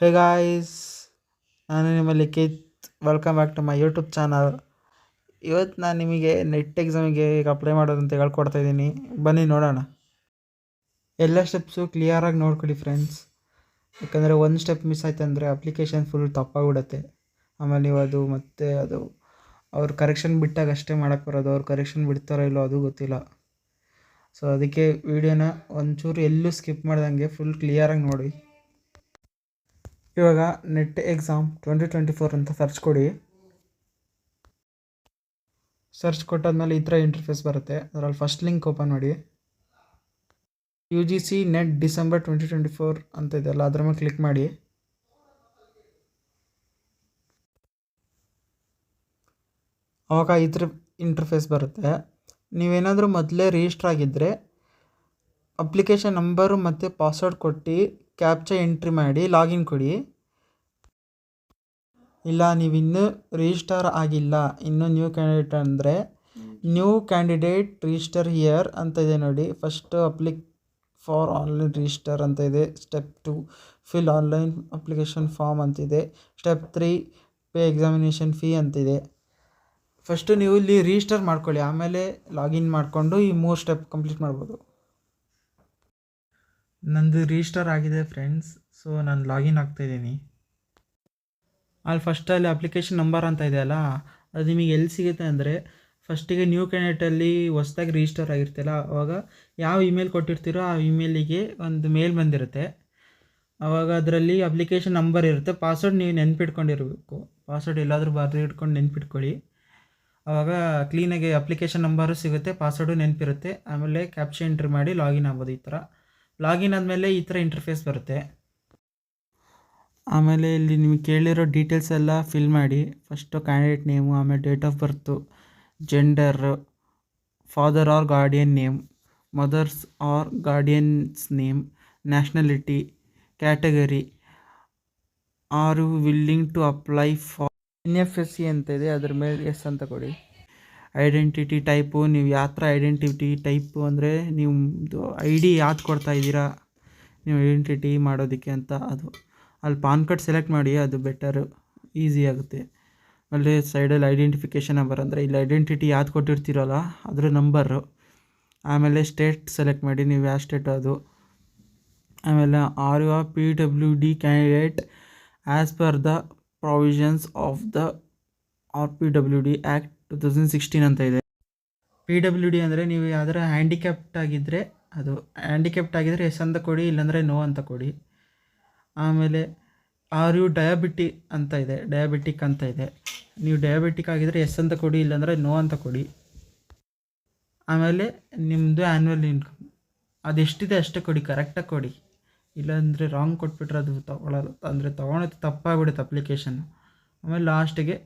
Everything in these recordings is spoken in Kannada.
ಹೇ ಗಾಯ್ಸ್ ನಾನು ನಿಮ್ಮ Likhith. Welcome back to my YouTube channel ಇವತ್ತು ನಾನು ನಿಮಗೆ ನೆಟ್ ಎಕ್ಸಾಮಿಗೆ ಈಗ ಅಪ್ಲೈ ಮಾಡೋದಂತ ಹೇಳ್ಕೊಡ್ತಾ ಇದ್ದೀನಿ. ಬನ್ನಿ ನೋಡೋಣ. ಎಲ್ಲ ಸ್ಟೆಪ್ಸು ಕ್ಲಿಯರಾಗಿ ನೋಡ್ಕೊಳ್ಳಿ ಫ್ರೆಂಡ್ಸ್ ಯಾಕಂದರೆ ಒಂದು ಸ್ಟೆಪ್ ಮಿಸ್ ಆಯ್ತು ಅಂದರೆ ಅಪ್ಲಿಕೇಶನ್ ಫುಲ್ ತಪ್ಪಾಗ್ಬಿಡುತ್ತೆ. ಆಮೇಲೆ ನೀವು ಅದು ಮತ್ತು ಅದು ಅವ್ರು ಕರೆಕ್ಷನ್ ಬಿಟ್ಟಾಗ ಅಷ್ಟೇ ಮಾಡೋಕ್ಕೆ ಬರೋದು. ಅವ್ರು ಕರೆಕ್ಷನ್ ಬಿಡ್ತಾರೋ ಇಲ್ಲೋ ಅದು ಗೊತ್ತಿಲ್ಲ. ಸೊ ಅದಕ್ಕೆ ವಿಡಿಯೋನ ಒಂಚೂರು ಎಲ್ಲೂ ಸ್ಕಿಪ್ ಮಾಡ್ದಂಗೆ ಫುಲ್ ಕ್ಲಿಯರಾಗಿ ನೋಡಿ. ಇವಾಗ NET exam twenty twenty four ಅಂತ ಸರ್ಚ್ ಕೊಡಿ. ಸರ್ಚ್ ಕೊಟ್ಟಾದ್ಮೇಲೆ ಈ ಥರ ಇಂಟರ್ಫೇಸ್ ಬರುತ್ತೆ. ಅದರಲ್ಲಿ ಫಸ್ಟ್ ಲಿಂಕ್ ಓಪನ್ ಮಾಡಿ. U G C NET December twenty twenty four ಅಂತ ಇದೆಯಲ್ಲ, ಅದ್ರ ಮೇಲೆ ಕ್ಲಿಕ್ ಮಾಡಿ. ಅವಾಗ ಈ ಥರ ಇಂಟರ್ಫೇಸ್ ಬರುತ್ತೆ. ನೀವೇನಾದರೂ ಮೊದಲೇ ರಿಜಿಸ್ಟ್ರ್ ಆಗಿದ್ದರೆ ಅಪ್ಲಿಕೇಶನ್ ನಂಬರು ಮತ್ತು ಪಾಸ್ವರ್ಡ್ ಕೊಟ್ಟು ಕ್ಯಾಪ್ಚ ಎಂಟ್ರಿ ಮಾಡಿ, ಲಾಗಿನ್ ಕೊಡಿ. ಇಲ್ಲ ನೀವು ಇನ್ನೂ ರಿಜಿಸ್ಟರ್ ಆಗಿಲ್ಲ. ಇನ್ನೂ ನ್ಯೂ ಕ್ಯಾಂಡಿಡೇಟ್ ಅಂದರೆ ನ್ಯೂ ಕ್ಯಾಂಡಿಡೇಟ್ ರಿಜಿಸ್ಟರ್ ಹಿಯರ್ ಅಂತ ಇದೆ ನೋಡಿ. First apply for online register ಅಂತ ಇದೆ. Step two fill online application form ಅಂತಿದೆ step three pay examination fee ಅಂತಿದೆ ಫಸ್ಟು ನೀವು ಇಲ್ಲಿ ರಿಜಿಸ್ಟರ್ ಮಾಡ್ಕೊಳ್ಳಿ. ಆಮೇಲೆ ಲಾಗಿನ್ ಮಾಡಿಕೊಂಡು ಈ ಮೂರು ಸ್ಟೆಪ್ ಕಂಪ್ಲೀಟ್ ಮಾಡ್ಬೋದು. ನಂದು ರಿಜಿಸ್ಟರ್ ಆಗಿದೆ ಫ್ರೆಂಡ್ಸ್ ಸೊ ನಾನು ಲಾಗಿನ್ ಆಗ್ತಾಯಿದ್ದೀನಿ ಅಲ್ಲಿ ಫಸ್ಟಲ್ಲಿ ಅಪ್ಲಿಕೇಶನ್ ನಂಬರ್ ಅಂತ ಇದೆಯಲ್ಲ ಅದು ನಿಮಗೆ ಎಲ್ಲಿ ಸಿಗುತ್ತೆ ಅಂದರೆ ಫಸ್ಟಿಗೆ ನ್ಯೂ ಕ್ಯಾಂಡಿಡೇಟಲ್ಲಿ ಹೊಸ್ದಾಗಿ ರಿಜಿಸ್ಟರ್ ಆಗಿರ್ತಿಲ್ಲ ಅವಾಗ ಯಾವ ಇಮೇಲ್ ಕೊಟ್ಟಿರ್ತೀರೋ ಆ ಇಮೇಲಿಗೆ ಒಂದು ಮೇಲ್ ಬಂದಿರುತ್ತೆ. ಆವಾಗ ಅದರಲ್ಲಿ ಅಪ್ಲಿಕೇಶನ್ ನಂಬರ್ ಇರುತ್ತೆ ಪಾಸ್ವರ್ಡ್ ನೀವು ನೆನ್ಪಿಟ್ಕೊಂಡಿರಬೇಕು. ಪಾಸ್ವರ್ಡ್ ಎಲ್ಲಾದರೂ ಬರೆದು ಇಟ್ಕೊಂಡು ನೆನ್ಪಿಟ್ಕೊಳ್ಳಿ. ಆವಾಗ ಕ್ಲೀನಾಗಿ ಅಪ್ಲಿಕೇಶನ್ ನಂಬರು ಸಿಗುತ್ತೆ ಪಾಸ್ವರ್ಡು ನೆನಪಿರುತ್ತೆ, ಆಮೇಲೆ ಕ್ಯಾಪ್ಷನ್ ಎಂಟ್ರಿ ಮಾಡಿ ಲಾಗಿನ್ ಆಗ್ಬೋದು ಈ ಥರ. ಲಾಗಿನ್ ಆದಮೇಲೆ ಈ ಥರ ಇಂಟರ್ಫೇಸ್ ಬರುತ್ತೆ. ಆಮೇಲೆ ಇಲ್ಲಿ ನಿಮಗೆ ಕೇಳಿರೋ ಡೀಟೇಲ್ಸ್ ಎಲ್ಲ ಫಿಲ್ ಮಾಡಿ. ಫಸ್ಟು ಕ್ಯಾಂಡಿಡೇಟ್ ನೇಮು ಆಮೇಲೆ date of birth gender father or guardian name mother's or guardian's name nationality category are willing to apply for N F S C ಅಂತ ಇದೆ. ಅದ್ರ ಮೇಲೆ ಎಸ್ ಅಂತ ಕೊಡಿ. ಐಡೆಂಟಿಟಿ ಟೈಪು ನೀವು ಯಾವ ಥರ ಐಡೆಂಟಿಟಿ ಟೈಪು ಅಂದರೆ ನಿಮ್ಮದು ಐ ಡಿ ಯಾವ್ದು ಕೊಡ್ತಾ ಇದ್ದೀರಾ, ನೀವು ಐಡೆಂಟಿಟಿ ಮಾಡೋದಕ್ಕೆ ಅಂತ ಅದು. ಅಲ್ಲಿ ಪಾನ್ ಕಾರ್ಡ್ ಸೆಲೆಕ್ಟ್ ಮಾಡಿ, ಅದು ಬೆಟರು ಈಸಿ ಆಗುತ್ತೆ. ಅಲ್ಲಿ ಸೈಡಲ್ಲಿ ಐಡೆಂಟಿಫಿಕೇಷನ್ ನಂಬರ್ ಅಂದರೆ ಇಲ್ಲಿ ಐಡೆಂಟಿಟಿ ಯಾವ್ದು ಕೊಟ್ಟಿರ್ತೀರಲ್ಲ, ಅದರ ನಂಬರು ಆಮೇಲೆ ಸ್ಟೇಟ್ ಸೆಲೆಕ್ಟ್ ಮಾಡಿ, ನೀವು ಯಾವ ಸ್ಟೇಟ್ ಅದು. ಆಮೇಲೆ are you P W D candidate as per the provisions of the R P W D act two thousand sixteen ಅಂತ ಇದೆ. ಪಿ ಡಬ್ಲ್ಯೂ ಡಿ ಅಂದರೆ ನೀವು ಯಾವ್ದಾರ ಹ್ಯಾಂಡಿಕ್ಯಾಪ್ಟ್ ಆಗಿದ್ದರೆ ಅದು ಹ್ಯಾಂಡಿಕ್ಯಾಪ್ಟ್ ಆಗಿದ್ದರೆ ಎಸ್ ಅಂತ ಕೊಡಿ, ಇಲ್ಲಾಂದರೆ ನೋ ಅಂತ ಕೊಡಿ. ಆಮೇಲೆ ಆರ್ ಯು ಡಯಾಬಿಟಿ ಅಂತ ಇದೆ ಡಯಾಬಿಟಿಕ್ ಅಂತ ಇದೆ. ನೀವು ಡಯಾಬಿಟಿಕ್ ಆಗಿದ್ದರೆ ಎಸ್ ಅಂತ ಕೊಡಿ, ಇಲ್ಲಾಂದರೆ ನೋ ಅಂತ ಕೊಡಿ. ಆಮೇಲೆ ನಿಮ್ಮದು ಆ್ಯನ್ಯುವಲ್ ಇನ್ಕಮ್ ಅದೆಷ್ಟಿದೆ ಅಷ್ಟೇ ಕೊಡಿ ಕರೆಕ್ಟಾಗಿ ಕೊಡಿ. ಇಲ್ಲಾಂದರೆ ರಾಂಗ್ ಕೊಟ್ಬಿಟ್ರೆ ಅದು ತಗೊಳ್ಳೋದು ಅಂದರೆ ತೊಗೊಳೋದು ತಪ್ಪಾಗ್ಬಿಡುತ್ತೆ ಅಪ್ಲಿಕೇಶನ್ ಆಮೇಲೆ ಲಾಸ್ಟಿಗೆ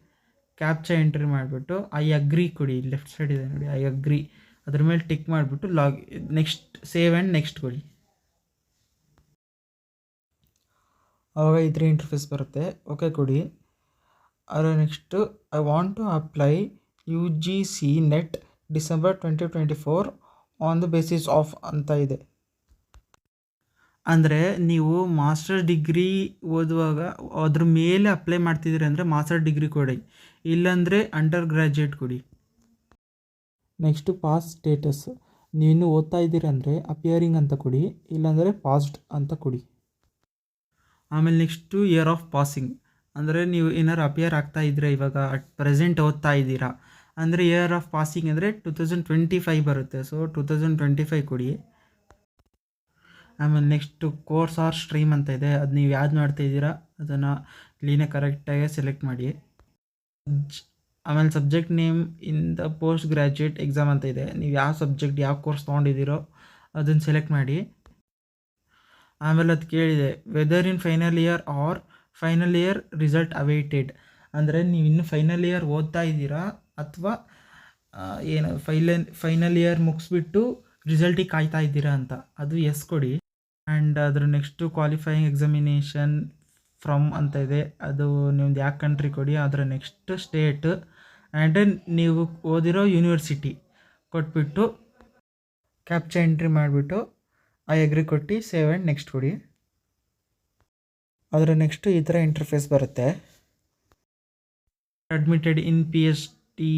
ಕ್ಯಾಪ್ಚಾ ಎಂಟ್ರಿ ಮಾಡಿಬಿಟ್ಟು ಐ ಅಗ್ರಿ ಕೊಡಿ. ಲೆಫ್ಟ್ ಸೈಡ್ ಇದೆ ನೋಡಿ. ಐ ಅಗ್ರಿ ಅದ್ರ ಮೇಲೆ ಟಿಕ್ ಮಾಡಿಬಿಟ್ಟು log next save and next ಕೊಡಿ. ಆವಾಗ ಥರ ಇಂಟರ್ಫೇಸ್ ಬರುತ್ತೆ. ಓಕೆ ಕೊಡಿ. ಅದರ next I want to apply U G C NET December twenty twenty four on the basis of ಅಂತ ಇದೆ. ಅಂದರೆ ನೀವು ಮಾಸ್ಟರ್ ಡಿಗ್ರಿ ಓದುವಾಗ ಅದ್ರ ಮೇಲೆ ಅಪ್ಲೈ ಮಾಡ್ತಿದ್ದೀರಿ ಅಂದರೆ ಮಾಸ್ಟರ್ ಡಿಗ್ರಿ ಕೊಡಿ, ಇಲ್ಲಾಂದರೆ ಅಂಡರ್ ಗ್ರ್ಯಾಜುಯೇಟ್ ಕೊಡಿ. ನೆಕ್ಸ್ಟು ಪಾಸ್ ಸ್ಟೇಟಸ್ ನೀನು ಓದ್ತಾ ಇದ್ದೀರಿ ಅಂದರೆ ಅಪಿಯರಿಂಗ್ ಅಂತ ಕೊಡಿ, ಇಲ್ಲಾಂದರೆ ಪಾಸ್ಡ್ ಅಂತ ಕೊಡಿ. ಆಮೇಲೆ ನೆಕ್ಸ್ಟು ಇಯರ್ ಆಫ್ ಪಾಸಿಂಗ್ ಅಂದರೆ ನೀವು ಏನಾರು ಅಪಿಯರ್ ಆಗ್ತಾ ಇದ್ರೆ ಇವಾಗ ಅಟ್ ಪ್ರೆಸೆಂಟ್ ಓದ್ತಾ ಇದ್ದೀರಾ, ಅಂದರೆ ಇಯರ್ ಆಫ್ ಪಾಸಿಂಗ್ ಅಂದರೆ ಟೂ ತೌಸಂಡ್ ಟ್ವೆಂಟಿ ಫೈವ್ ಬರುತ್ತೆ so two thousand twenty five ಕೊಡಿ. ಆಮೇಲೆ ನೆಕ್ಸ್ಟು ಕೋರ್ಸ್ ಆರ್ ಸ್ಟ್ರೀಮ್ ಅಂತ ಇದೆ. ಅದು ನೀವು ಯಾವ್ದು ಮಾಡ್ತಾ ಇದ್ದೀರಾ? ಅದನ್ನು ಕ್ಲೀನಾಗಿ ಕರೆಕ್ಟಾಗಿ ಸೆಲೆಕ್ಟ್ ಮಾಡಿ. ಆಮೇಲೆ subject name in the postgraduate exam ಅಂತ ಇದೆ. ನೀವು ಯಾವ ಸಬ್ಜೆಕ್ಟ್ ಯಾವ ಕೋರ್ಸ್ ತೊಗೊಂಡಿದ್ದೀರೋ ಅದನ್ನು ಸೆಲೆಕ್ಟ್ ಮಾಡಿ. ಆಮೇಲೆ ಅದು ಕೇಳಿದೆ whether in final year or final year result awaited ಅಂದರೆ ನೀವು ಇನ್ನು ಫೈನಲ್ ಇಯರ್ ಓದ್ತಾ ಇದ್ದೀರಾ? ಅಥವಾ ಏನು ಫೈಲನ್ ಫೈನಲ್ ಇಯರ್ ಮುಗಿಸ್ಬಿಟ್ಟು ರಿಸಲ್ಟಿಗೆ ಕಾಯ್ತಾ ಇದ್ದೀರಾ ಅಂತ. ಅದು ಎಸ್ ಕೊಡಿ. ಆ್ಯಂಡ್ ಅದ್ರ ನೆಕ್ಸ್ಟು ಕ್ವಾಲಿಫೈಯಿಂಗ್ ಎಕ್ಸಾಮಿನೇಷನ್ ಫ್ರಮ್ ಅಂತ ಇದೆ. ಅದು ನಿಮ್ದು ಯಾವ ಕಂಟ್ರಿ ಕೊಡಿ, ಅದರ ನೆಕ್ಸ್ಟ್ ಸ್ಟೇಟ್ ಆ್ಯಂಡ್ ನೀವು ಓದಿರೋ ಯೂನಿವರ್ಸಿಟಿ ಕೊಟ್ಬಿಟ್ಟು ಕ್ಯಾಪ್ಚರ್ ಎಂಟ್ರಿ ಮಾಡಿಬಿಟ್ಟು ಐ ಎಗ್ರಿ ಕೊಟ್ಟು ಸೇವ್ ಆ್ಯಂಡ್ ನೆಕ್ಸ್ಟ್ ಕೊಡಿ. ಅದರ ನೆಕ್ಸ್ಟು ಈ ಥರ ಇಂಟರ್ಫೇಸ್ ಬರುತ್ತೆ. Admitted in P H D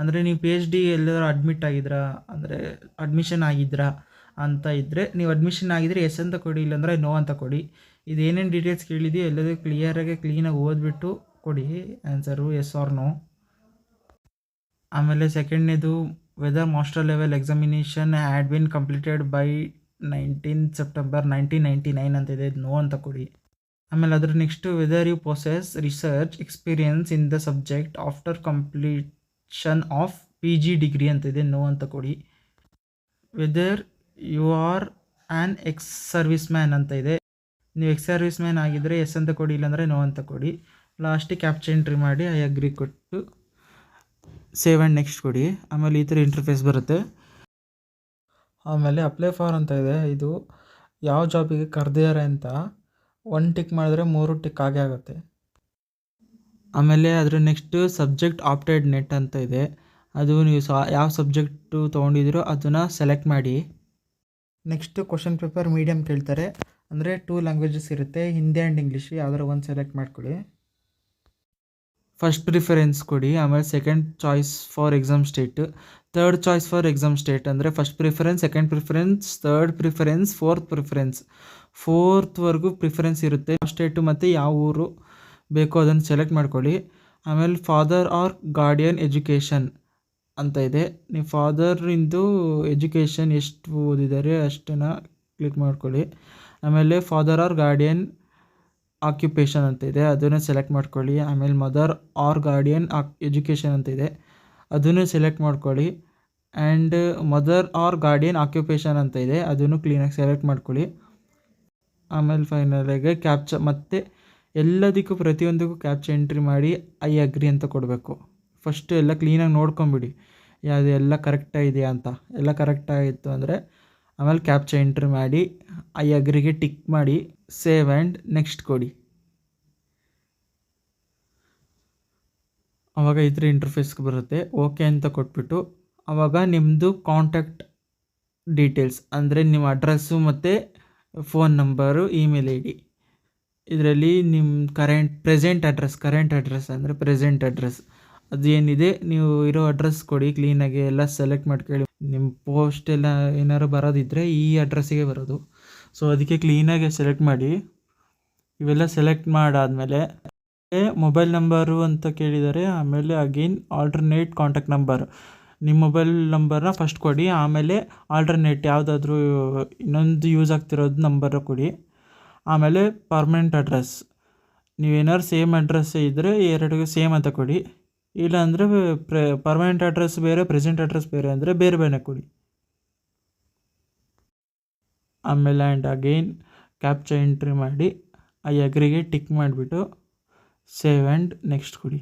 ಅಂದರೆ ನೀವು ಪಿ ಎಚ್ ಡಿ ಎಲ್ಲಾದ್ರೂ ಅಡ್ಮಿಟ್ ಆಗಿದ್ರಾ? ಅಂದರೆ ಅಡ್ಮಿಷನ್ ಆಗಿದ್ರಾ? ಅಂತ ಇದ್ದರೆ ನೀವು ಅಡ್ಮಿಷನ್ ಆಗಿದ್ರೆ ಎಸ್ ಅಂತ ಕೊಡಿ, ಇಲ್ಲಾಂದರೆ ನೋ ಅಂತ ಕೊಡಿ. ಇದು ಏನೇನು ಡೀಟೇಲ್ಸ್ ಕೇಳಿದೆಯೋ ಎಲ್ಲದೂ ಕ್ಲಿಯರಾಗಿ ಕ್ಲೀನಾಗಿ ಓದ್ಬಿಟ್ಟು ಕೊಡಿ. ಆನ್ಸರು ಎಸ್ ಆರ್ ನೋ ಆಮೇಲೆ ಸೆಕೆಂಡ್ನೇದು whether master level examination had been completed by nineteen September nineteen ninety nine ಅಂತ ಇದೆ ನೋ ಅಂತ ಕೊಡಿ. ಆಮೇಲೆ ಅದ್ರ next whether you process research experience in the subject after completion of P G degree ಅಂತ ಇದೆ ನೋ ಅಂತ ಕೊಡಿ. Whether you are an ex service man ಅಂತ ಇದೆ. ನೀವು ಎಕ್ಸ್ ಸರ್ವಿಸ್ ಮ್ಯಾನ್ ಆಗಿದ್ದರೆ ಎಸ್ ಅಂತ ಕೊಡಿ, ಇಲ್ಲಾಂದರೆ ನೋ ಅಂತ ಕೊಡಿ. ಲಾಸ್ಟಿಗೆ ಕ್ಯಾಪ್ಚರ್ ಎಂಟ್ರಿ ಮಾಡಿ, ಐ ಅಗ್ರಿ ಕೊಟ್ಟು ಸೇವ್ ಆ್ಯಂಡ್ ನೆಕ್ಸ್ಟ್ ಕೊಡಿ. ಆಮೇಲೆ ಈ ಥರ ಇಂಟರ್ಫೇಸ್ ಬರುತ್ತೆ. ಆಮೇಲೆ ಅಪ್ಲೈ ಫಾರ್ ಅಂತ ಇದೆ. ಇದು ಯಾವ ಜಾಬಿಗೆ ಕರೆದಿದ್ದಾರೆ ಅಂತ ಒನ್ ಟಿಕ್ ಮಾಡಿದ್ರೆ ಮೂರು ಟಿಕ್ ಆಗೇ ಆಗುತ್ತೆ. ಆಮೇಲೆ ಅದರ ನೆಕ್ಸ್ಟು ಸಬ್ಜೆಕ್ಟ್ ಆಪ್ಟೆಡ್ ನೆಟ್ ಅಂತ ಇದೆ. ಅದು ನೀವು ಸಾ, ಯಾವ ಸಬ್ಜೆಕ್ಟು ತೊಗೊಂಡಿದ್ದೀರೋ ಅದನ್ನು ಸೆಲೆಕ್ಟ್ ಮಾಡಿ. ನೆಕ್ಸ್ಟು ಕ್ವಶನ್ ಪೇಪರ್ ಮೀಡಿಯಮ್ ಕೇಳ್ತಾರೆ. ಅಂದರೆ ಟೂ ಲ್ಯಾಂಗ್ವೇಜಸ್ ಇರುತ್ತೆ. ಹಿಂದಿ ಆ್ಯಂಡ್ ಇಂಗ್ಲೀಷ್ ಯಾವ್ದಾರು ಒಂದು ಸೆಲೆಕ್ಟ್ ಮಾಡ್ಕೊಳ್ಳಿ. ಫಸ್ಟ್ ಪ್ರಿಫರೆನ್ಸ್ ಕೊಡಿ. ಆಮೇಲೆ second choice for exam state third choice for exam state ಅಂದರೆ first preference second preference third preference fourth preference ಫೋರ್ತ್ವರೆಗೂ preference ಇರುತ್ತೆ. ಯಾವ ಸ್ಟೇಟು ಮತ್ತು ಯಾವ ಊರು ಬೇಕೋ ಅದನ್ನು ಸೆಲೆಕ್ಟ್ ಮಾಡ್ಕೊಳ್ಳಿ. ಆಮೇಲೆ ಫಾದರ್ ಆರ್ ಗಾರ್ಡಿಯನ್ ಎಜುಕೇಷನ್ ಅಂತ ಇದೆ. ನಿಮ್ಮ ಫಾದರಿಂದು ಎಜುಕೇಷನ್ ಎಷ್ಟು ಓದಿದ್ದಾರೆ ಅಷ್ಟನ್ನು ಕ್ಲಿಕ್ ಮಾಡ್ಕೊಳ್ಳಿ. ಆಮೇಲೆ ಫಾದರ್ ಆರ್ ಗಾರ್ಡಿಯನ್ ಆಕ್ಯುಪೇಷನ್ ಅಂತ ಇದೆ. ಅದನ್ನು ಸೆಲೆಕ್ಟ್ ಮಾಡ್ಕೊಳ್ಳಿ. ಆಮೇಲೆ ಮದರ್ ಆರ್ ಗಾರ್ಡಿಯನ್ ಆಕ್ ಎಜುಕೇಷನ್ ಅಂತ ಇದೆ. ಅದನ್ನು ಸೆಲೆಕ್ಟ್ ಮಾಡ್ಕೊಳ್ಳಿ. And mother or guardian occupation ಅಂತ ಇದೆ. ಅದನ್ನು ಕ್ಲೀನಾಗಿ ಸೆಲೆಕ್ಟ್ ಮಾಡ್ಕೊಳ್ಳಿ. ಆಮೇಲೆ ಫೈನಲಾಗಿ ಕ್ಯಾಪ್ಚ ಮತ್ತು ಎಲ್ಲದಕ್ಕೂ ಪ್ರತಿಯೊಂದಕ್ಕೂ ಕ್ಯಾಪ್ಚ ಎಂಟ್ರಿ ಮಾಡಿ ಐ ಅಗ್ರಿ ಅಂತ ಕೊಡಬೇಕು. ಫಸ್ಟು ಎಲ್ಲ ಕ್ಲೀನಾಗಿ ನೋಡ್ಕೊಂಬಿಡಿ. ಯಾವುದು ಎಲ್ಲ ಕರೆಕ್ಟಾಗಿದೆಯಾ ಅಂತ. ಎಲ್ಲ ಕರೆಕ್ಟಾಗಿತ್ತು ಅಂದರೆ ಆಮೇಲೆ ಕ್ಯಾಪ್ಚರ್ ಎಂಟ್ರಿ ಮಾಡಿ ಐ ಅಗ್ರಿಗೆ ಟಿಕ್ ಮಾಡಿ ಸೇವ್ ಆ್ಯಂಡ್ ನೆಕ್ಸ್ಟ್ ಕೊಡಿ. ಆವಾಗ ಥರ ಇಂಟರ್ಫೇಸ್ಗೆ ಬರುತ್ತೆ. ಓಕೆ ಅಂತ ಕೊಟ್ಬಿಟ್ಟು ಆವಾಗ ನಿಮ್ಮದು ಕಾಂಟ್ಯಾಕ್ಟ್ ಡೀಟೇಲ್ಸ್ ಅಂದರೆ ನಿಮ್ಮ ಅಡ್ರೆಸ್ಸು ಮತ್ತು phone number email I D ಇದರಲ್ಲಿ ನಿಮ್ಮ current present address current address ಅಂದರೆ ಪ್ರೆಸೆಂಟ್ ಅಡ್ರೆಸ್ ಅದು ಏನಿದೆ ನೀವು ಇರೋ ಅಡ್ರೆಸ್ ಕೊಡಿ ಕ್ಲೀನಾಗಿ ಎಲ್ಲ ಸೆಲೆಕ್ಟ್ ಮಾಡ್ಕೊಳ್ಳಿ. ನಿಮ್ಮ ಪೋಸ್ಟ್ ಎಲ್ಲ ಏನಾದ್ರು ಬರೋದಿದ್ದರೆ ಈ ಅಡ್ರೆಸ್ಸಿಗೆ ಬರೋದು. ಸೊ ಅದಕ್ಕೆ ಕ್ಲೀನಾಗಿ ಸೆಲೆಕ್ಟ್ ಮಾಡಿ. ಇವೆಲ್ಲ ಸೆಲೆಕ್ಟ್ ಮಾಡಾದಮೇಲೆ ಮೊಬೈಲ್ ನಂಬರು ಅಂತ ಕೇಳಿದ್ದಾರೆ ಆಮೇಲೆ ಅಗೇನ್ ಆಲ್ಟರ್ನೇಟ್ ಕಾಂಟ್ಯಾಕ್ಟ್ ನಂಬರ್ ನಿಮ್ಮ ಮೊಬೈಲ್ ನಂಬರ್ನ ಫಸ್ಟ್ ಕೊಡಿ, ಆಮೇಲೆ ಆಲ್ಟರ್ನೇಟ್ ಯಾವುದಾದ್ರೂ ಇನ್ನೊಂದು ಯೂಸ್ ಆಗ್ತಿರೋದು ನಂಬರ್ ಕೊಡಿ. ಆಮೇಲೆ ಪರ್ಮನೆಂಟ್ ಅಡ್ರೆಸ್ ನೀವೇನಾದ್ರು ಸೇಮ್ ಅಡ್ರೆಸ್ ಇದ್ದರೆ ಎರಡಿಗೂ ಸೇಮ್ ಅಂತ ಕೊಡಿ. ಇಲ್ಲಾಂದರೆ ಪ್ರೆ ಪರ್ಮನೆಂಟ್ ಅಡ್ರೆಸ್ ಬೇರೆ ಪ್ರೆಸೆಂಟ್ ಅಡ್ರೆಸ್ ಬೇರೆ ಅಂದರೆ ಬೇರೆ ಬೇರೆ ಕೊಡಿ. ಆಮೇಲೆ ಆ್ಯಂಡ್ ಅಗೈನ್ ಕ್ಯಾಪ್ಚ ಎಂಟ್ರಿ ಮಾಡಿ ಐ ಅಗ್ರಿಗೆ ಟಿಕ್ ಮಾಡಿಬಿಟ್ಟು ಸೇವ್ ಆ್ಯಂಡ್ ನೆಕ್ಸ್ಟ್ ಕೊಡಿ.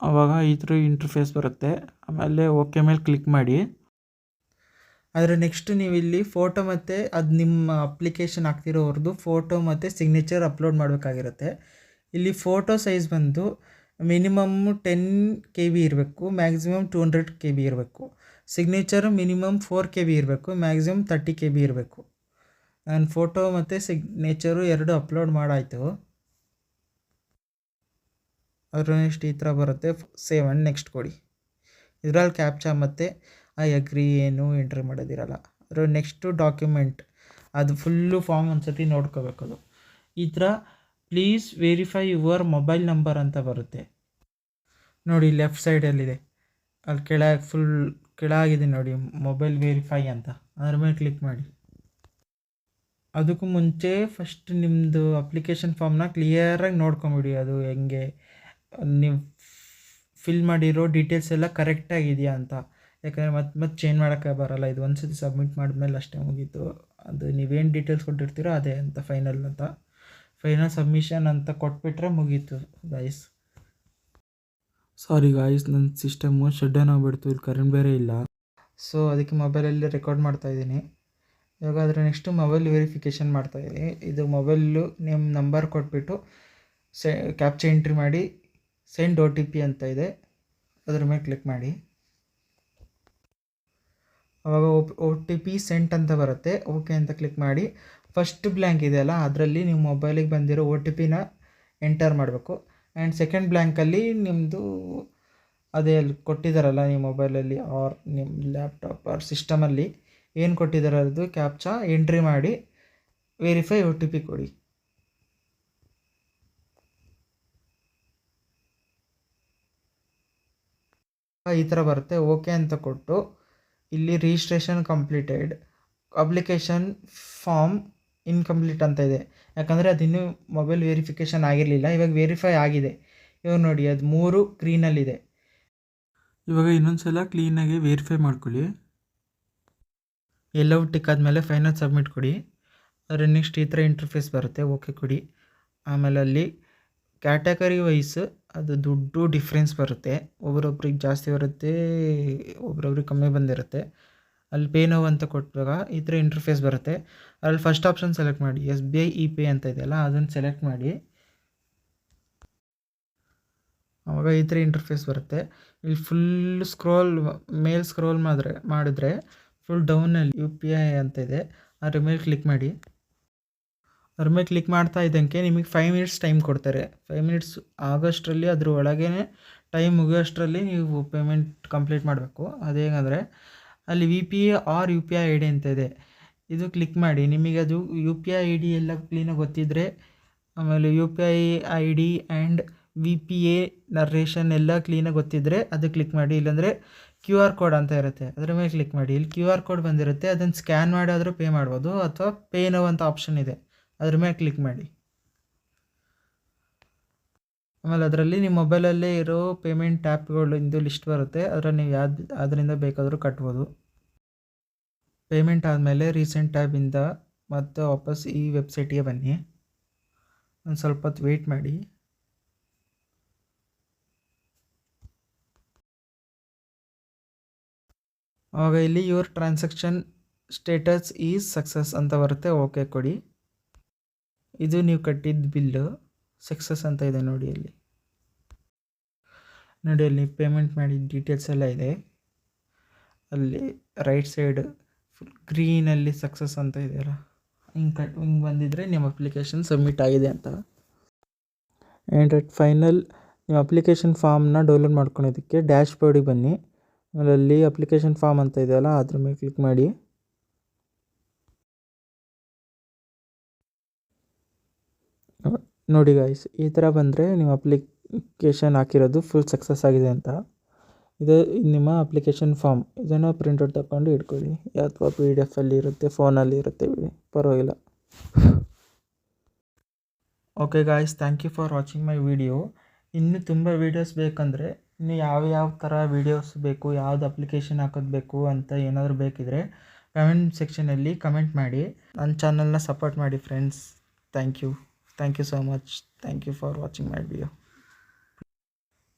ಆವಾಗ ಈ ಥರ ಇಂಟರ್ಫೇಸ್ ಬರುತ್ತೆ. ಆಮೇಲೆ ಓಕೆ ಮೇಲೆ ಕ್ಲಿಕ್ ಮಾಡಿ. ಆದರೆ ನೆಕ್ಸ್ಟ್ ನೀವು ಇಲ್ಲಿ ಫೋಟೋ ಮತ್ತು ಅದು ನಿಮ್ಮ ಅಪ್ಲಿಕೇಶನ್ ಹಾಕ್ತಿರೋವ್ರದ್ದು ಫೋಟೋ ಮತ್ತು ಸಿಗ್ನೇಚರ್ ಅಪ್ಲೋಡ್ ಮಾಡಬೇಕಾಗಿರುತ್ತೆ. ಇಲ್ಲಿ ಫೋಟೋ ಸೈಜ್ ಬಂದು ಮಿನಿಮಮ್ ಟೆನ್ ಕೆ ಬಿ ಇರಬೇಕು maximum two hundred K B ಇರಬೇಕು. Signature minimum four K B ಇರಬೇಕು ಮ್ಯಾಕ್ಸಿಮಮ್ ತರ್ಟಿ ಕೆ ಬಿ ಇರಬೇಕು. ನಾನು ಫೋಟೋ ಮತ್ತು ಸಿಗ್ನೇಚರು ಎರಡು ಅಪ್ಲೋಡ್ ಮಾಡಾಯಿತು. ಅದ್ರ ನೆಕ್ಸ್ಟ್ ಈ ಥರ ಬರುತ್ತೆ. ಸೇವ್ ಆ್ಯಂಡ್ ನೆಕ್ಸ್ಟ್ ಕೊಡಿ. ಇದರಲ್ಲಿ ಕ್ಯಾಪ್ಚಾ ಮತ್ತು ಐ ಅಗ್ರಿ ಏನು ಎಂಟ್ರಿ ಮಾಡೋದಿರಲ್ಲ. ಅದ್ರ ನೆಕ್ಸ್ಟು ಡಾಕ್ಯುಮೆಂಟ್ ಅದು ಫುಲ್ಲು ಫಾರ್ಮ್ ಒಂದು ಸರ್ತಿ ನೋಡ್ಕೋಬೇಕು ಅದು ಈ ಥರ please verify your mobile number ಅಂತ ಬರುತ್ತೆ. ನೋಡಿ ಲೆಫ್ಟ್ ಸೈಡಲ್ಲಿದೆ ಅಲ್ಲಿ ಕೆಳಗೆ ಫುಲ್ ಕೆಳಗಿದೆ ನೋಡಿ ಮೊಬೈಲ್ ವೆರಿಫೈ ಅಂತ. ಅದ್ರ ಮೇಲೆ ಕ್ಲಿಕ್ ಮಾಡಿ. ಅದಕ್ಕೂ ಮುಂಚೆ ಫಸ್ಟ್ ನಿಮ್ಮದು ಅಪ್ಲಿಕೇಶನ್ ಫಾರ್ಮ್ನ ಕ್ಲಿಯರಾಗಿ ನೋಡ್ಕೊಂಬಿಡಿ. ಅದು ಹೆಂಗೆ, ನೀವು ಫಿಲ್ ಮಾಡಿರೋ ಡೀಟೇಲ್ಸ್ ಎಲ್ಲ ಕರೆಕ್ಟಾಗಿದೆಯಾ ಅಂತ. ಯಾಕಂದರೆ ಮತ್ತೆ ಮತ್ತೆ ಚೇಂಜ್ ಮಾಡೋಕ್ಕೆ ಬರೋಲ್ಲ. ಇದು ಒಂದು ಸತಿ ಸಬ್ಮಿಟ್ ಮಾಡಿದ್ಮೇಲೆ ಅಷ್ಟೇ ಮುಗೀತು. ಅದು ನೀವೇನು ಡೀಟೇಲ್ಸ್ ಕೊಟ್ಟಿರ್ತೀರೋ ಅದೇ ಅಂತ ಫೈನಲ್ ಅಂತ. ಫೈನಲ್ ಸಬ್ಮಿಷನ್ ಅಂತ ಕೊಟ್ಬಿಟ್ರೆ ಮುಗೀತು ಗಾಯ್ಸ್ ಸಾರಿ ಗಾಯ್ಸ್ ನನ್ನ ಸಿಸ್ಟಮು ಶೆಡ್ ಡೌನ್ ಆಗಿಬಿಡ್ತು. ಇಲ್ಲಿ ಕರೆಂಟ್ ಬೇರೆ ಇಲ್ಲ. ಸೊ ಅದಕ್ಕೆ ಮೊಬೈಲಲ್ಲಿ ರೆಕಾರ್ಡ್ ಮಾಡ್ತಾಯಿದ್ದೀನಿ ಇವಾಗ ಅದರ ನೆಕ್ಸ್ಟು ಮೊಬೈಲ್ ವೆರಿಫಿಕೇಷನ್ ಮಾಡ್ತಾಯಿದ್ದೀನಿ ಇದು ಮೊಬೈಲು ನಿಮ್ಮ ನಂಬರ್ ಕೊಟ್ಬಿಟ್ಟು ಸೆ ಕ್ಯಾಪ್ಚರ್ ಎಂಟ್ರಿ ಮಾಡಿ ಸೆಂಡ್ ಓ ಟಿ ಪಿ ಅಂತ ಇದೆ. ಅದ್ರ ಮೇಲೆ ಕ್ಲಿಕ್ ಮಾಡಿ. ಅವಾಗ ಒ ಟಿ ಪಿ ಸೆಂಟ್ ಅಂತ ಬರುತ್ತೆ. ಓಕೆ ಅಂತ ಕ್ಲಿಕ್ ಮಾಡಿ. ಫಸ್ಟ್ ಬ್ಲ್ಯಾಂಕ್ ಇದೆಯಲ್ಲ ಅದರಲ್ಲಿ ನಿಮ್ಮ ಮೊಬೈಲಿಗೆ ಬಂದಿರೋ ಒ ಟಿ ಪಿನ ಎಂಟರ್ ಮಾಡಬೇಕು. ಆ್ಯಂಡ್ ಸೆಕೆಂಡ್ ಬ್ಲ್ಯಾಂಕಲ್ಲಿ ನಿಮ್ಮದು ಅದೇ ಅಲ್ಲಿ ಕೊಟ್ಟಿದ್ದಾರಲ್ಲ ನಿಮ್ಮ ಮೊಬೈಲಲ್ಲಿ ಆರ್ ನಿಮ್ಮ ಲ್ಯಾಪ್ಟಾಪ್ ಆರ್ ಸಿಸ್ಟಮಲ್ಲಿ ಏನು ಕೊಟ್ಟಿದ್ದಾರೆ ಅದು ಕ್ಯಾಪ್ಚಾ ಎಂಟ್ರಿ ಮಾಡಿ ವೆರಿಫೈ ಒ ಟಿ ಪಿ ಕೊಡಿ. ಈ ಥರ ಬರುತ್ತೆ ಓಕೆ ಅಂತ ಕೊಟ್ಟು ಇಲ್ಲಿ registration completed application form incomplete ಅಂತ ಇದೆ. ಯಾಕಂದರೆ ಅದಿನ್ನೂ ಮೊಬೈಲ್ ವೆರಿಫಿಕೇಷನ್ ಆಗಿರಲಿಲ್ಲ. ಇವಾಗ ವೆರಿಫೈ ಆಗಿದೆ. ಇವಾಗ ನೋಡಿ, ಅದು ಮೂರು ಗ್ರೀನಲ್ಲಿದೆ ಇವಾಗ ಇನ್ನೊಂದು ಸಲ ಕ್ಲೀನಾಗಿ ವೆರಿಫೈ ಮಾಡ್ಕೊಳ್ಳಿ. ಎಲ್ಲವೂ ಟಿಕ್ ಆದಮೇಲೆ ಫೈನಲ್ ಸಬ್ಮಿಟ್ ಕೊಡಿ. ಅದರ ನೆಕ್ಸ್ಟ್ ಈ ಥರ ಇಂಟರ್ಫೇಸ್ ಬರುತ್ತೆ. ಓಕೆ ಕೊಡಿ. ಆಮೇಲೆ ಅಲ್ಲಿ ಕ್ಯಾಟಗರಿ ವೈಸ್ ಅದು ದುಡ್ಡು ಡಿಫ್ರೆನ್ಸ್ ಬರುತ್ತೆ. ಒಬ್ರೊಬ್ರಿಗೆ ಜಾಸ್ತಿ ಬರುತ್ತೆ, ಒಬ್ರೊಬ್ರಿಗೆ ಕಮ್ಮಿ ಬಂದಿರುತ್ತೆ. ಅಲ್ಲಿ ಪೇ ನೋವು ಅಂತ ಕೊಟ್ಟಾಗ ಈ ಥರ ಇಂಟರ್ಫೇಸ್ ಬರುತ್ತೆ. ಅಲ್ಲಿ ಫಸ್ಟ್ ಆಪ್ಷನ್ ಸೆಲೆಕ್ಟ್ ಮಾಡಿ S B I e pay ಅಂತ ಇದೆಯಲ್ಲ, ಅದನ್ನು ಸೆಲೆಕ್ಟ್ ಮಾಡಿ. ಆವಾಗ ಈ ಥರ ಇಂಟರ್ಫೇಸ್ ಬರುತ್ತೆ. ಇಲ್ಲಿ ಫುಲ್ ಸ್ಕ್ರೋಲ್ ಮೇಲ್ ಸ್ಕ್ರೋಲ್ ಮಾಡಿದ್ರೆ ಮಾಡಿದ್ರೆ ಫುಲ್ ಡೌನಲ್ಲಿ ಯು ಪಿ ಐ ಅಂತ ಇದೆ. ಅದ್ರ ಮೇಲೆ ಕ್ಲಿಕ್ ಮಾಡಿ. ಅದ್ರ ಮೇಲೆ ಕ್ಲಿಕ್ ಮಾಡ್ತಾ ಇದ್ದಂಗೆ ನಿಮಗೆ ಫೈವ್ ಮಿನಿಟ್ಸ್ ಟೈಮ್ ಕೊಡ್ತಾರೆ. ಫೈವ್ ಮಿನಿಟ್ಸ್ ಆಗೋಷ್ಟರಲ್ಲಿ ಅದ್ರ ಒಳಗೇ ಟೈಮ್ ಮುಗಿಯೋಷ್ಟರಲ್ಲಿ ನೀವು ಪೇಮೆಂಟ್ ಕಂಪ್ಲೀಟ್ ಮಾಡಬೇಕು. ಅದೇಗಂದರೆ ಅಲ್ಲಿ V P A or U P I I D ಅಂತ ಇದೆ. ಇದು ಕ್ಲಿಕ್ ಮಾಡಿ. ನಿಮಗೆ ಅದು U P I I D ಎಲ್ಲ ಕ್ಲೀನಾಗಿ ಗೊತ್ತಿದ್ದರೆ ಆಮೇಲೆ U P I I D and V P A narration ಎಲ್ಲ ಕ್ಲೀನಾಗಿ ಗೊತ್ತಿದ್ದರೆ ಅದು ಕ್ಲಿಕ್ ಮಾಡಿ. ಇಲ್ಲಾಂದರೆ ಕ್ಯೂ ಆರ್ ಕೋಡ್ ಅಂತ ಇರುತ್ತೆ. ಅದ್ರ ಮೇಲೆ ಕ್ಲಿಕ್ ಮಾಡಿ. ಇಲ್ಲಿ ಕ್ಯೂ ಆರ್ ಕೋಡ್ ಬಂದಿರುತ್ತೆ. ಅದನ್ನು ಸ್ಕ್ಯಾನ್ ಮಾಡಿ ಪೇ ಮಾಡ್ಬೋದು. ಅಥವಾ ಪೇ ನೋ ಅಂತ ಆಪ್ಷನ್ ಇದೆ. ಅದ್ರ ಮೇಲೆ ಕ್ಲಿಕ್ ಮಾಡಿ. ಆಮೇಲೆ ಅದರಲ್ಲಿ ನಿಮ್ಮ ಮೊಬೈಲಲ್ಲೇ ಇರೋ ಪೇಮೆಂಟ್ ಆ್ಯಪ್ಗಳಿಂದು ಲಿಸ್ಟ್ ಬರುತ್ತೆ. ಅದರಲ್ಲಿ ನೀವು ಯಾವ್ದು ಅದರಿಂದ ಬೇಕಾದರೂ ಕಟ್ಬೋದು. ಪೇಮೆಂಟ್ ಆದಮೇಲೆ ರೀಸೆಂಟ್ ಟ್ಯಾಬಿಂದ ಮತ್ತೆ ವಾಪಸ್ ಈ ವೆಬ್ಸೈಟಿಗೆ ಬನ್ನಿ. ಒಂದು ಸ್ವಲ್ಪ ಹೊತ್ತು ವೆಯ್ಟ್ ಮಾಡಿ. ಆವಾಗ ಇಲ್ಲಿ your transaction status is success ಅಂತ ಬರುತ್ತೆ. ಓಕೆ ಕೊಡಿ. ಇದು ನೀವು ಕಟ್ಟಿದ ಬಿಲ್ಲು. ಸಕ್ಸಸ್ ಅಂತ ಇದೆ ನೋಡಿ ಅಲ್ಲಿ. ನೋಡಿ ಅಲ್ಲಿ ಪೇಮೆಂಟ್ ಮಾಡಿದ ಡೀಟೇಲ್ಸ್ ಎಲ್ಲ ಇದೆ. ಅಲ್ಲಿ ರೈಟ್ ಸೈಡ್ ಫುಲ್ ಗ್ರೀನಲ್ಲಿ ಸಕ್ಸಸ್ ಅಂತ ಇದೆಯಲ್ಲ ಹಿಂಗೆ ಕಟ್ ಹಿಂಗೆ ಬಂದಿದ್ದರೆ ನಿಮ್ಮ ಅಪ್ಲಿಕೇಶನ್ ಸಬ್ಮಿಟ್ ಆಗಿದೆ ಅಂತ. ಆ್ಯಂಡ್ ಅಟ್ ಫೈನಲ್ ನಿಮ್ಮ ಅಪ್ಲಿಕೇಶನ್ ಫಾರ್ಮ್ನ ಡೌನ್ಲೋಡ್ ಮಾಡ್ಕೊಳೋದಕ್ಕೆ ಡ್ಯಾಶ್ ಬೋರ್ಡಿಗೆ ಬನ್ನಿ. ಆಮೇಲೆ ಅಲ್ಲಿ ಅಪ್ಲಿಕೇಶನ್ ಫಾರ್ಮ್ ಅಂತ ಇದೆಯಲ್ಲ ಅದ್ರ ಮೇಲೆ ಕ್ಲಿಕ್ ಮಾಡಿ. ನೋಡಿ ಗಾಯ್ಸ್ ಈ ಥರ ಬಂದರೆ ನಿಮ್ಮ ಅಪ್ಲಿಕೇಶನ್ ಹಾಕಿರೋದು ಫುಲ್ ಸಕ್ಸಸ್ ಆಗಿದೆ ಅಂತ. ಇದು ನಿಮ್ಮ ಅಪ್ಲಿಕೇಶನ್ ಫಾರ್ಮ್ ಇದನ್ನು ಪ್ರಿಂಟೌಟ್ ತಗೊಂಡು ಇಟ್ಕೊಳ್ಳಿ. ಅಥವಾ ಪಿ ಡಿ ಎಫಲ್ಲಿ ಇರುತ್ತೆ ಫೋನಲ್ಲಿ ಇರುತ್ತೆ ಬಿಡಿ. ಪರವಾಗಿಲ್ಲ. Okay guys thank you for watching my video ಇನ್ನೂ ತುಂಬ ವೀಡಿಯೋಸ್ ಬೇಕಂದರೆ, ಇನ್ನು ಯಾವ ಯಾವ ಥರ ವೀಡಿಯೋಸ್ ಬೇಕು, ಯಾವ್ದು ಅಪ್ಲಿಕೇಶನ್ ಹಾಕೋದು ಬೇಕು ಅಂತ ಏನಾದರೂ ಬೇಕಿದ್ರೆ ಕಮೆಂಟ್ ಸೆಕ್ಷನಲ್ಲಿ ಕಮೆಂಟ್ ಮಾಡಿ. ನನ್ನ ಚಾನಲ್ನ ಸಪೋರ್ಟ್ ಮಾಡಿ friends thank you thank you so much thank you for watching my video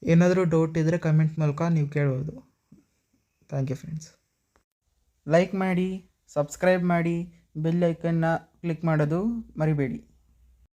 ಏನಾದರೂ ಡೌಟ್ ಇದ್ದರೆ ಕಮೆಂಟ್ ಮೂಲಕ ನೀವು ಕೇಳ್ಬೋದು. ಥ್ಯಾಂಕ್ ಯು ಫ್ರೆಂಡ್ಸ್ ಲೈಕ್ ಮಾಡಿ ಸಬ್ಸ್ಕ್ರೈಬ್ ಮಾಡಿ ಬೆಲ್ ಐಕನ್ನ ಕ್ಲಿಕ್ ಮಾಡೋದು ಮರಿಬೇಡಿ.